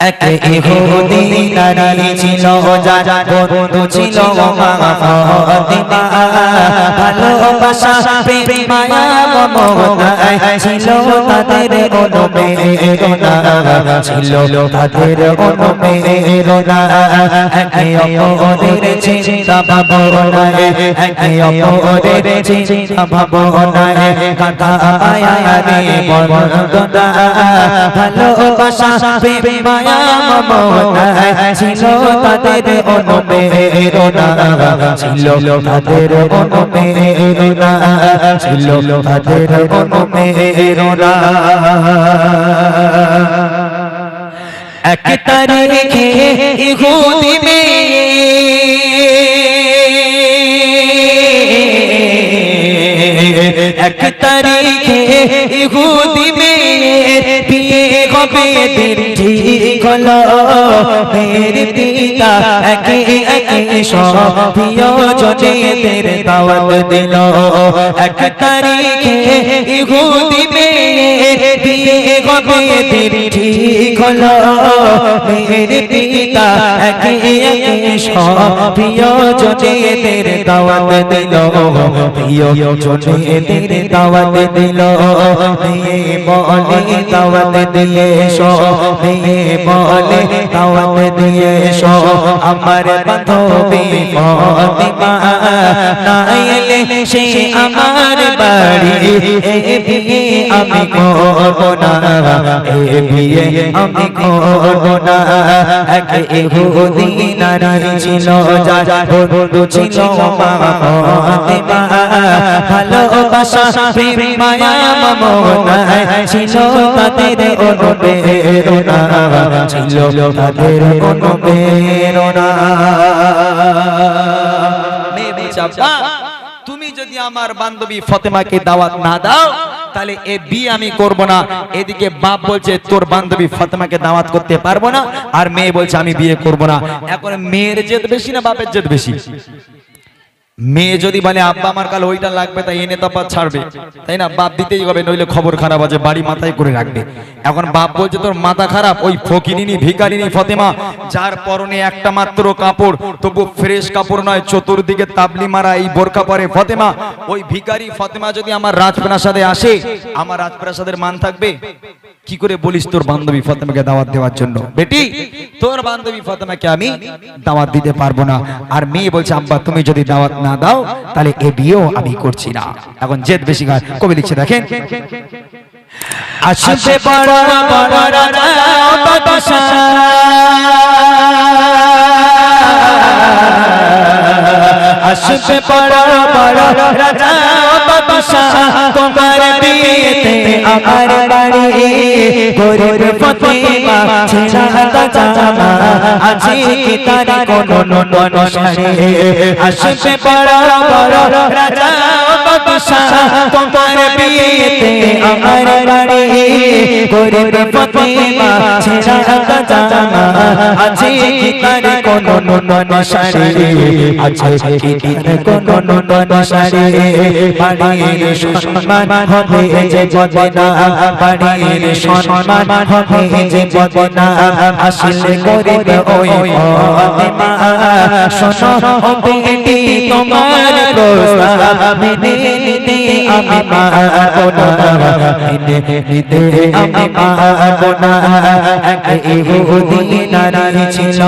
এক ইহুদি নারী ছিল যার বন্ধু ছিল ফাতিমা। ভালোবাসা, প্রেম, মায়া, মমতায় ছিল তাদের অনুমেরনা ছিল তাদের অনুমেরনা একে অপরের চিন্তা ভাবনায়, একে অপরের চিন্তা ভাবনায় কাটা আয়া রে বন্দনা ভালোবাসা, প্রেম, মায়া মমতায় ছিল তাদের অনুমেরনা ছিল তাদের অনুমেরনা ছিল তাদের অনুমেরনা এক তারিখে ইহুদি মেয়ে এক তারিখে ইহুদি মেয়ের বিয়ে হবে দিন ঠিক হলো। মেয়ের পিতা একে একে সব প্রিয়জনেদের দাওয়াত দিল। এক তারিখে ইহুদি মেয়ে বিয়ে কবে দিন ঠিক হলো মেয়ের পিতা একে একে সব প্রিয়জনেদের দাওয়াত দিল প্রিয়জনেদের দাওয়াত দিল মেয়ে বলে দাওয়াত দিয়ে এসো মেয়ে বলে দাওয়াত দিয়ে এসো আমার বান্ধবী ফতিমা সে আমার বাড়ি এ বিয়ে আমি করব না এ বিয়ে আমি ছিল তুমি যদি আমার বান্ধবী ফতেমাকে দাওয়াত না দাও তাহলে এ বিয়ে আমি করব না। এদিকে বাপ বলছে, তোর বান্ধবী ফাতেমাকে দাওয়াত করতে পারব না, আর মেয়ে বলছে, আমি বিয়ে করব না। এখন মেয়ের জেদ বেশি না বাপের জেদ বেশি? মেয়ে যদি বলে, আব্বা, আমার কাল ওইটা লাগবে, তাই এনে তারপর ছাড়বে। তাই না? বাপ দিতেই হবে, নইলে খবর খারাপ আছে, বাড়ি মাথায় করে রাখবে। এখন বাপ বলছে, তোর মাথা খারাপ, ওই ফকিরিনী, ভিকারিনী ফতেমা, যার পরনে একটা মাত্র কাপড় তবু ফ্রেশ কাপড় নয়, চতুর্দিকে তাবলি মারা এই বোরকা পরে ফতেমা। ওই ভিকারি ফতেমা যদি আমার রাজপ্রাসাদে আসে, আমার রাজপ্রাসাদের মান থাকবে? কি করে বলিস তোর বান্ধবী ফাতেমাকে দাওয়াত দেওয়ার জন্য? বেটি, তোর বান্ধবী ফাতেমাকে আমি দাওয়াত দিতে পারব না। আর মেয়ে বলছে, আব্বা, তুমি যদি দাওয়াত না দাও, তাহলে এ বিয়েও আমি করছি না। এখন জেদ বেশি কবি লিখছে, দেখেন। আসবে বড় বড় রাজা বাদশাহ আসবে বড় বড় রাজা বাদশাহ তোমার বিয়েতে আমার বাড়ি। গরিব ফতেমা ছেড়া জামা আছে কি তার কোনো নন শাড়ি? আসবে বড় বড় রাজা বাদশাহ তোমার বিয়েতে আমার বাড়ি। গরিব ফতেমা ছেড়া জামা। আছে কি তার কোনো নন শাড়ি? আছে কি তার কোনো নন শাড়ি? বাড়ির সম্মান হবে যে বদনা। বাড়ির সম্মান হবে যে বদনা। আসলে গরিব ওই ফতেমা শোনো বেটি তোমার প্রস্তাব মেনে নিতে আমি পারব না মেনে নিতে আমি পারব না ছিল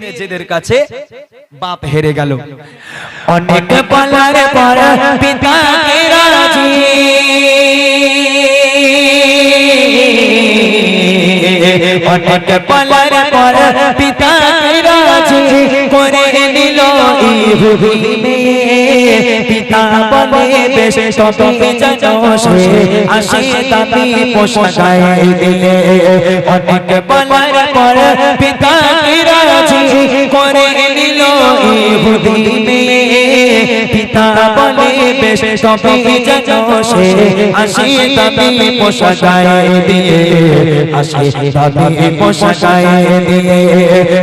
মেয়ের জেদের কাছে বাপ হেরে গেল। অনেক বলার পর রাজি। অনেক বলার পর পিতাকে রাজি করে নিল পিতা বলে বেশ আসে তাবি পোষায় দিলে। অনেক রাজি করে নিল ইহুদি তা বলে বেশ তবে যেন সে আসে তবে পোশাকায় দিয়ে আসে তবে পোশাকায় দিয়ে।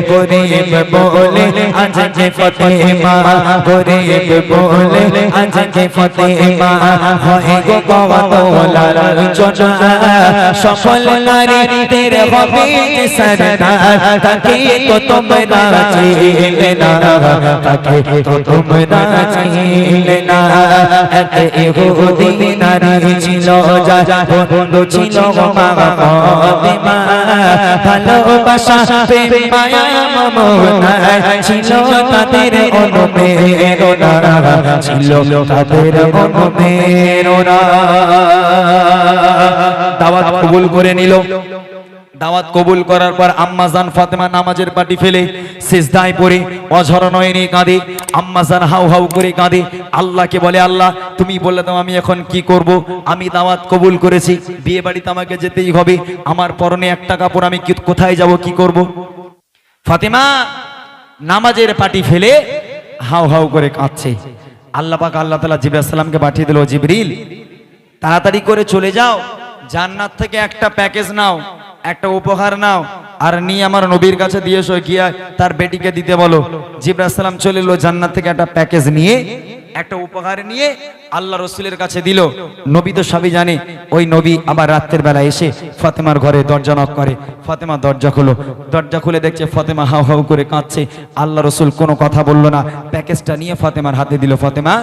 গরিব বলে আজকে ফতেমা, গরিব বলে আজকে ফতেমা। হয় গো কওয়ালার জনা সফল নারী তেরে হবে সরদার, তাকে তো তোমরা চিনলে না, তাকে তো তোমরা চিনলে না। এক ইহুদি নারী ছিল যা বন্ধু ছিল মা ফাতেমা, ভালোবাসা, প্রেম, মায়া, মমতা ছিল তাদের অনুপ্রেরণা ছিল তাদের অনুপ্রেরণা দাওয়াত কবুল করে নিল। দাওয়াত কবুল করার পর আম্মাজান ফাতেমা নামাজের পাটি ফেলে সিজদায় পড়ে অঝর নয়নে কাঁদে। আম্মাজান হাউ হাউ করে কাঁদে। আল্লাহকে বলে, আল্লাহ, তুমি বললে তো আমি এখন কি করব? আমি দাওয়াত কবুল করেছি, বিয়ে বাড়িতে আমাকে যেতেই হবে। আমার পরনে একটা কাপড়, আমি কোথায় যাব, কি করব? ফাতেমা নামাজের পাটি ফেলে হাউ হাউ করে কাঁদছে। আল্লাহ পাক আল্লাহ তালা জিব্রাইসাল্লামকে পাঠিয়ে দিল, জিবরিল, তাড়াতাড়ি করে চলে যাও। জান্নাত থেকে একটা প্যাকেজ নাও। একটা উপহার নাও, আর নিয়ে আমার নবীর কাছে দিয়ে এসো, গিয়া তার বেটিকে দিতে বলো। জিব্রাইসাল্লাম চলে এলো জান্নাত থেকে একটা প্যাকেজ নিয়ে, একটা উপহার নিয়ে আল্লাহ রসুলের কাছে দিল, নবী তো সবই জানে, ওই নবী আবার রাত্রের বেলা এসে ফাতেমার ঘরে দরজা নক করে। ফাতেমা দরজা খুলো, দরজা খুলে দেখছে ফাতেমা হাউ হাউ করে কাঁদছে। আল্লাহ রসুল কোনো কথা বলল না, প্যাকেজটা নিয়ে ফাতেমার হাতে দিল, ফাতেমা,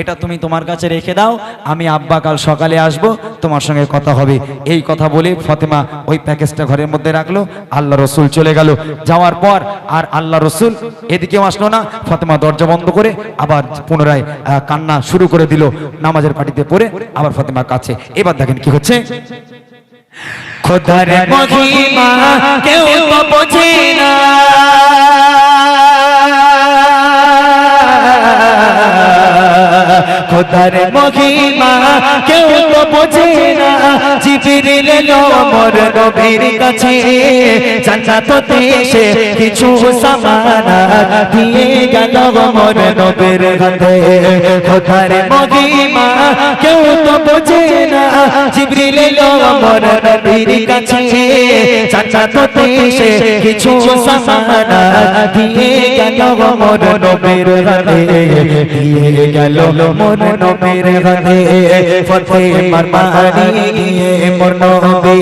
এটা তুমি তোমার কাছে রেখে দাও, আমি আব্বা কাল সকালে আসব, তোমার সঙ্গে কথা হবে। এই কথা বলে ফাতেমা ওই প্যাকেজটা ঘরের মধ্যে রাখল, আল্লাহ রসুল চলে গেল। যাওয়ার পর আর আল্লাহ রসুল এদিকেও আসলো না, ফাতেমা দরজা বন্ধ করে আবার পুনরায় কান্না শুরু করে দিল। নামাজের পাটিতে পড়ে আবার ফাতেমার কাছে। এবার দেখেন কি হচ্ছে। খোদার মহিমা, কেউ তো বোঝে না। খোদার মহিমা, কেউ তো বোঝে না, জিবিরিল মোর নবীর কাছে। জান্নাত দেশে কিছু সামানা দিয়ে গেল মোর নবীর হাতে। খোদার মহিমা, কেউ তো বোঝে না, জিবরিল মোর নবীর কাছে। জান্নাত দেশে কিছু সামানা দিয়ে গেল মোর নবীর হাতে দিয়ে গেল মোর নবীর হাতে ফতেমার বাড়ি গিয়ে মোর নবী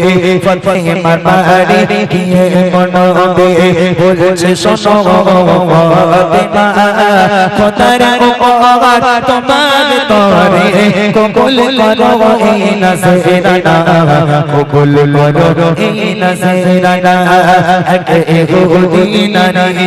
ফতেমার বাড়ি গিয়ে মোর নবী বলছে, শোনো, ফতেমা, খোদার উপহার তোমার তরে। কবুল করো এই নজরানা। কবুল করো এই নজরানা। এক ইহুদি নারী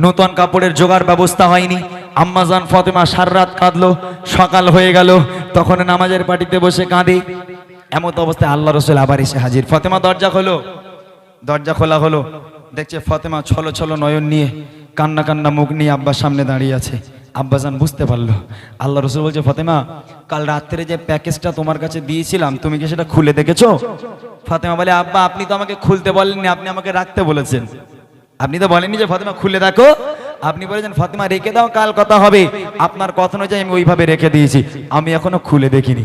নতুন কাপড়ের জোগাড় ব্যবস্থা হয়নি। আম্মাজান ফতেমা সার রাত কাঁদলো, সকাল হয়ে গেল, তখন নামাজের পাটিতে বসে কাঁদে। এমত অবস্থায় আল্লাহ রসুল আবার এসে হাজির। ফতেমা দরজা খোলো। দরজা খোলা হলো। দেখছে ফতেমা ছলো ছলো নয়ন নিয়ে কান্না কান্না মুখ নিয়ে আব্বার সামনে দাঁড়িয়ে আছে। আব্বাজান বুঝতে পারল। আল্লাহ রসুল বলছে, ফতেমা, কাল রাত্রে যে প্যাকেজটা তোমার কাছে দিয়েছিলাম, তুমি কি সেটা খুলে দেখেছ? ফাতেমা বলে, আব্বা, আপনি তো আমাকে খুলতে বলেননি, আপনি আমাকে রাখতে বলেছেন। আপনি তো বলেননি যে ফাতেমা খুলে দেখো। আপনি বলেছেন, ফাতেমা, রেখে দাও, কাল কথা হবে। আপনার কথা অনুযায়ী আমি ওইভাবে রেখে দিয়েছি। আমি এখনও খুলে দেখিনি।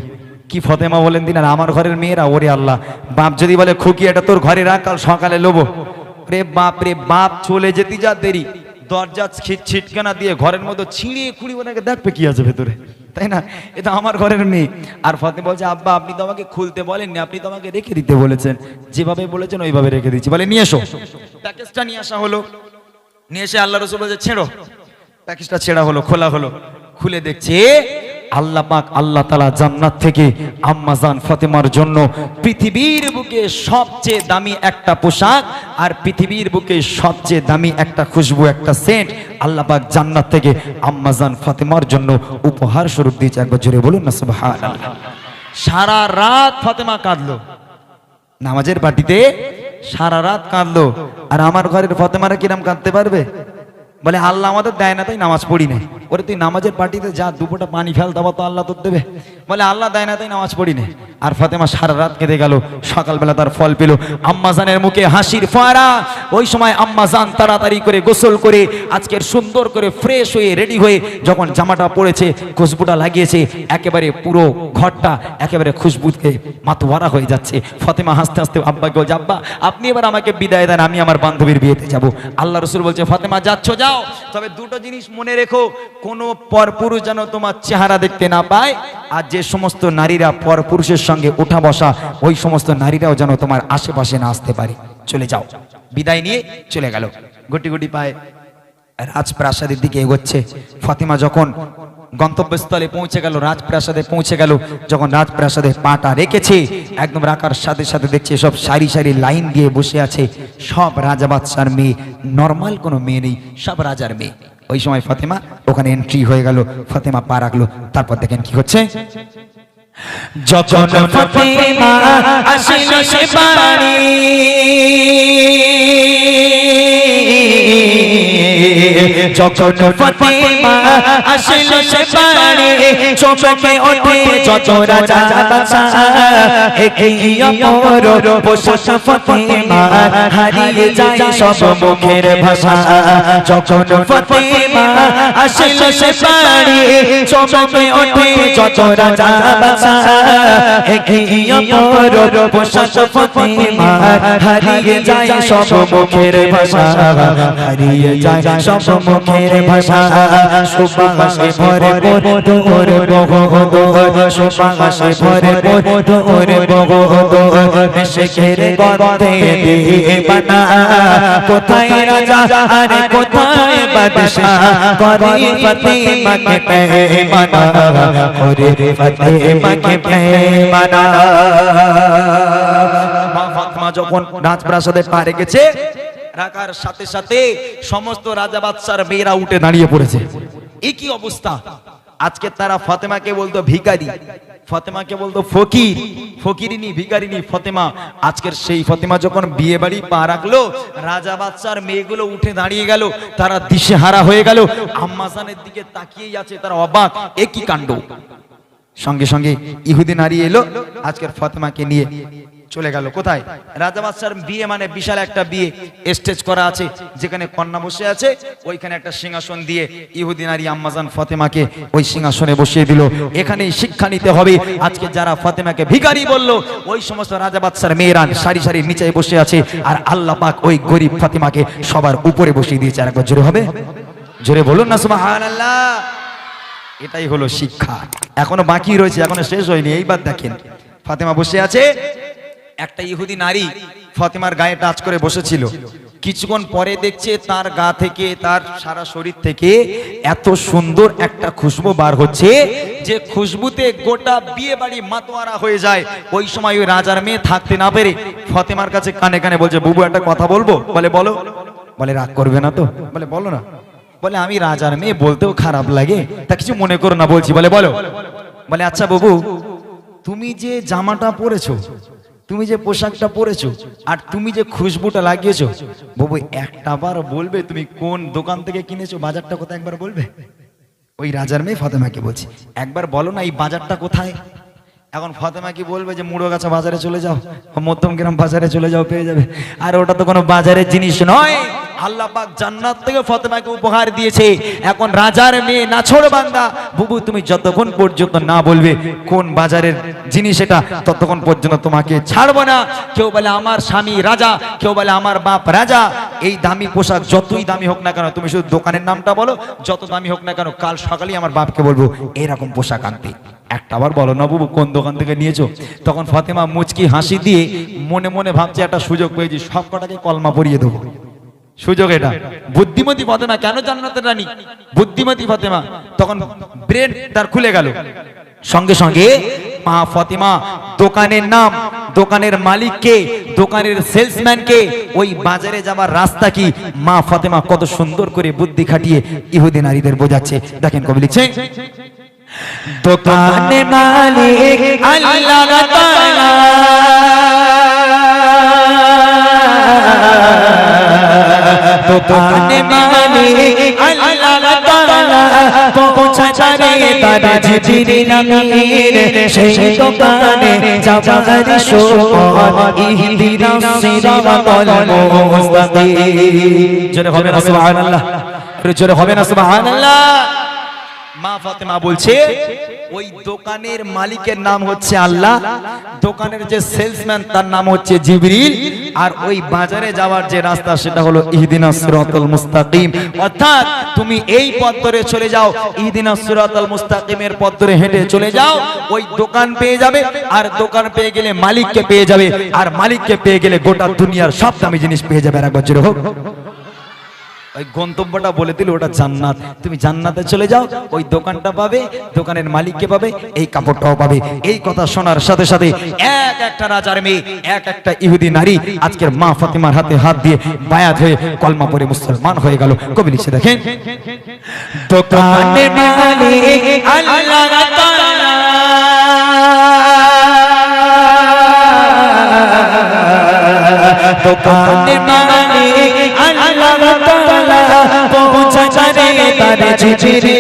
কি ফতেমা বলেন দিন, আর আমার ঘরের মেয়েরা, ওরে আল্লাহ। বাপ যদি বলে, খুকি, এটা তোর ঘরে রাখ কাল সকালে লোবো। রে বাপ রে বাপ, চলে যেতে যা দেরি। দরজা ছিট ছিটকানা দিয়ে ঘরের মধ্যে ছিঁড়িয়ে খুঁড়ি ওনাকে দেখবে কি আছে ভেতরে? তাই না? এটা আমার ঘরের মেয়ে। আর ফাতেমা বলছে, আব্বা, আপনি তো আমাকে খুলতে বলেননি, আপনি তো আমাকে রেখে দিতে বলেছেন। যেভাবে বলেছেন, ওইভাবে রেখে দিচ্ছি। বলে, নিয়ে এসো। প্যাকেজটা নিয়ে আসা হলো। নিয়ে এসে আল্লাহ রসুল বলছে, ছেড়ো। প্যাকেজটা ছেঁড়া হলো, খোলা হলো। খুলে দেখছে আল্লাহ পাক আল্লাহ তালা জান্নাত থেকে আম্মাজান ফাতেমার জন্য পৃথিবীর বুকে সবচেয়ে দামি একটা পোশাক আর পৃথিবীর বুকে সবচেয়ে দামি একটা খুশবু, একটা সেন্ট আল্লাহ পাক জান্নাত থেকে আম্মাজান ফাতেমার জন্য উপহার স্বরূপ দিয়েছে। একবার জোরে বলুন না সারা রাত ফাতেমা কাঁদলো। নামাজের পার্টিতে সারা রাত কাঁদলো। আর আমার ঘরের ফতেমারা কিরাম কাঁদতে পারবে? বলে, আল্লাহ আমাদের দেয় না, তাই নামাজ পড়ি না। ওরে, তুই নামাজের পার্টিতে যা দুপোটা পানি ফেল দেবো তো আল্লাহ তোর দেবে। বলে, আল্লাহ দেয় না, তাই নামাজ পড়ি না। আর ফাতেমা সারা রাত কেঁদে গেল। সকালবেলা তার ফল পেল। আম্মাজানের মুখে হাসির ফোয়ারা। ওই সময় আম্মাজান তাড়াতাড়ি করে গোসল করে আজকের সুন্দর করে ফ্রেশ হয়ে রেডি হয়ে যখন জামাটা পরেছে, খুশবুটা লাগিয়েছে, একেবারে পুরো ঘরটা একেবারে খুশবুতে মাতোয়ারা হয়ে যাচ্ছে। ফতেমা হাসতে হাসতে আব্বাকে বলছে আব্বা, আপনি এবার আমাকে বিদায় দেন, আমি আমার বান্ধবীর বিয়েতে যাব। আল্লাহ রসুল বলছে, ফতেমা, যাচ্ছ, যাও। তবে দুটো জিনিস মনে রেখো, কোনো পরপুরুষ যেন তোমার চেহারা দেখতে না পায়। আর যে সমস্ত নারীরা পরপুরুষের সঙ্গে উঠা বসা, ওই সমস্ত নারীরাও যেন তোমার আশেপাশে না আসতে পারে। চলে যাও। বিদায় নিয়ে চলে গেল। গুটি গুটি পায় রাজপ্রাসাদের দিকে এগোচ্ছে। ফাতিমা যখন গন্তব্যস্থলে পৌঁছে গেল, রাজপ্রাসাদে পৌঁছে গেল, যখন রাজপ্রাসাদে পাটা রেখেছে, একদম রাখার সাথে সাথে দেখছে সব সারি সারি লাইন দিয়ে বসে আছে সব রাজা বাদশার মেয়ে। নর্মাল কোনো মেয়ে নেই, সব রাজার মেয়ে। ওই সময় ফাতেমা ওখানে এন্ট্রি হয়ে গেল। ফাতেমা পা রাখল তারপর দেখেন কি হচ্ছে? যখন ফতেমা আসিল সে বাড়ি যখন ফতেমা আসিল সে বাড়ি চমকে ওঠে যত রাজা বাদশা একই অপর পোশাক ফতেমা হারিয়ে যায় সব মুখের ভাষা। যখন ফতেমা আসিল সে বাড়ি চমকে ওঠে যত রাজা বাদশা ফতেমা হারিয়ে যায় সব মুখের ভাষা। হারিয়ে যায় সব মুখের ভাষা। সুবাসে ভরে দোর বগদোর সুবাসে ভরে দোর বগদোর শেখের গন্ধে দিবানা কোথায় রাজা? আরে কোথায় বাদশাহ করে ফতেমাকে পেমানা করে যখন রাজপ্রাসাদে পা রেখেছে, রাখার সাথে সাথে সমস্ত রাজা মেয়েরা উঠে দাঁড়িয়ে পড়েছে। কি অবস্থা? আজকে তারা ফাতেমাকে বলতো ভিখারি, ফাতেমাকে বলতো ফকির, ফকিরিনি, ভিখারিনি ফতেমা। আজকের সেই ফতেমা যখন বিয়ে বাড়ি পা রাখল, রাজা বাদশার মেয়েগুলো উঠে দাঁড়িয়ে গেল, তারা দিশেহারা হয়ে গেল। আম্মাজানের দিকে তাকিয়েই আছে, তারা অবাক। এ কি কাণ্ড? সঙ্গে সঙ্গে ইহুদি নারী এলো, আজকের ফাতেমাকে নিয়ে চলে গেল। কোথায়? রাজা বাদশার বিয়ে মানে বিশাল একটা বিয়ে। স্টেজ করা আছে, যেখানে কন্যা বসে আছে, ওইখানে একটা সিংহাসন দিয়ে ইহুদি নারী আম্মাজান ফাতেমাকে ওই সিংহাসনে বসিয়ে দিল। এখানেই শিক্ষা নিতে হবে। আজকে যারা ফাতেমাকে ভিখারি বলল, ওই সমস্ত রাজা বাদশার মেয়েরা সারি সারি নিচে বসে আছে, আর আল্লাহ পাক ওই গরিব ফাতেমাকে সবার উপরে বসিয়ে দিয়েছে। আর একবার জোরে হবে? জোরে বলুন না, সুবহানাল্লাহ। এটাই হলো শিক্ষা। এখনও বাকি রয়েছে, এখনও শেষ হয়নি, এইবার দেখেন। ফাতেমা বসে আছে। একটা ইহুদি নারী ফাতেমার গায়ে টাচ করে বসেছিল। কিছুক্ষণ পরে দেখছে তার গা থেকে, তার সারা শরীর থেকে এত সুন্দর একটা খুশবু বার হচ্ছে যে খুশবুতে গোটা বিয়ে বাড়ি মাতোয়ারা হয়ে যায়। ওই সময় ওই রাজার মেয়ে থাকতে না পেরে ফাতেমার কাছে কানে কানে বলছে, বুবু, একটা কথা বলব? বলে, বলো। বলে, রাগ করবে না তো? বলে, বলো না। বলে, আমি রাজার মেয়ে, বলতেও খারাপ লাগে। তা কিছু মনে করো না, বলছি, বলে, বলো। বলে আচ্ছা বাবু, তুমি যে জামাটা পরেছো, তুমি যে পোশাকটা পরেছো, আর তুমি যে খুশবুটা লাগিয়েছো, বাবু, একটা বার বলবে তুমি কোন দোকান থেকে কিনেছো, বাজারটা কোথায় একবার বলবে? ওই রাজার মেয়ে ফাতেমাকে বলছি, একবার বলো না, এই বাজারটা কোথায়? এখন ফাতেমা কি বলবে যে মুড়ো মুড়োগাছা বাজারে চলে যাও? মধ্যমগ্রাম বাজারে চলে যাও, পেয়ে যাবে। আর ওটা তো কোনো বাজারের জিনিস নয়। আল্লাহ জান্নাত থেকে ফাতেমাকে উপহার দিয়েছে। এখন রাজার মেয়ে নাছড় বান্দা। বুবু, তুমি যতক্ষণ পর্যন্ত না বলবে কোন বাজারের জিনিস এটা, ততক্ষণ পর্যন্ত তোমাকে ছাড়বো না। কেউ বলে আমার স্বামী রাজা, কেউ বলে আমার বাপ রাজা। এই দামি পোশাক যতই দামি হোক না কেন, তুমি শুধু দোকানের নামটা বলো, যত দামি হোক না কেন, কাল সকালেই আমার বাপকে বলব, এরকম পোশাক আনতে। একটা আবার বলো না বাবু কোন দোকান থেকে নিয়েছো? তখন ফাতেমা মুচকি হাসি দিয়ে মনে মনে ভাবছে, একটা সুযোগ পেয়েছি, সব কটাকে কলমা পরিয়ে দেবো। সুযোগ এটা। বুদ্ধিমতী ফাতেমা, কেন জান্নাতের রানী? বুদ্ধিমতী ফাতেমা। তখন ব্রেন তার খুলে গেল। সঙ্গে সঙ্গে মা ফাতিমা, দোকানের নাম, দোকানের মালিককে, দোকানের সেলসম্যানকে, ওই বাজারে যাবার রাস্তা কি? মা ফাতেমা কত সুন্দর করে বুদ্ধি খাটিয়ে ইহুদি নারীদের বোঝাচ্ছে। দেখেন কবি লিখছে দোকানে মালিক আল্লাহ তাআলা। দোকানে মানে আল্লাহ তাআলা। পৌঁছারে তার জিজির আমির সেই দোকানে যাবার সময় ইহদিনাস সিরাতাল মুস্তাকিম জোরে হবে না সুবহানাল্লাহ। জোরে হবে না সুবহানাল্লাহ। মা ফাতেমা বলছে, ওই দোকানের মালিকের নাম হচ্ছে আল্লাহ। দোকানের যে সেলসম্যান, তার নাম হচ্ছে জিবরিল। আর ওই বাজারে যাওয়ার যে রাস্তা, সেটা হলো ইহদিনাস সিরাতাল মুস্তাকিম। অর্থাৎ তুমি এই পথ ধরে চলে যাও ইহদিনাস সিরাতাল মুস্তাকিমের পথ ধরে হেঁটে চলে যাও, ওই দোকান পেয়ে যাবে। আর দোকান পেয়ে গেলে মালিককে পেয়ে যাবে। আর মালিককে পেয়ে গেলে গোটা দুনিয়ার সব দামি জিনিস পেয়ে যাবে। আর একবার জোরে হোক। ওই গন্তব্যটা বলে দিল, ওটা জান্নাত। তুমি জান্নাতে চলে যাও, ওই দোকানটা পাবে, দোকানের মালিককে পাবে, এই কাপড়টাও পাবে। এই কথা শোনার সাথে সাথে এক একটা রাজার মেয়ে, এক একটা ইহুদি নারী আজকের মা ফাতিমার হাতে হাত দিয়ে বায়াত হয়ে কলমা পরে মুসলমান হয়ে গেল। কবি লিখছে, দেখেন দোকানে আল্লাহ দোকানে আল্লাহ তাআলা পৌঁছারে তার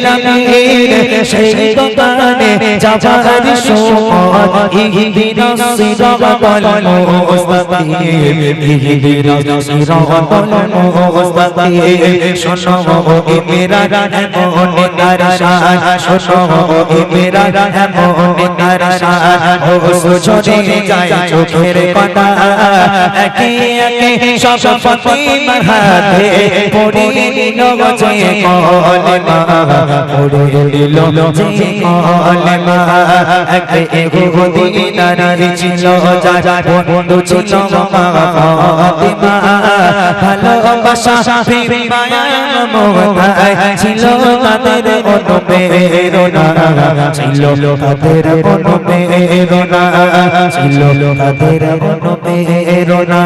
আমির সেই দোকানে যাবার সময় ইহদিনাস সিরাতাল মুস্তাকিম ইহদিনাস সিরাতাল মুস্তাকিম শোনো এ মেরা এমন নারশান শোনো এ মেরা এমন নারশান ও সুজনে যায় চোখের পাতা একে একে সব ফাতিমার হাতে পড়ে নিল যে কলমা পড়ে নিল যে কলমা একে এগো দিনার ছিল যা বন্ধু ছিল মা ফাতিমা ছিল তাদের অনুপ্রেরণা ছিল তাদের ছিল তাদের অনুপ্রেরণা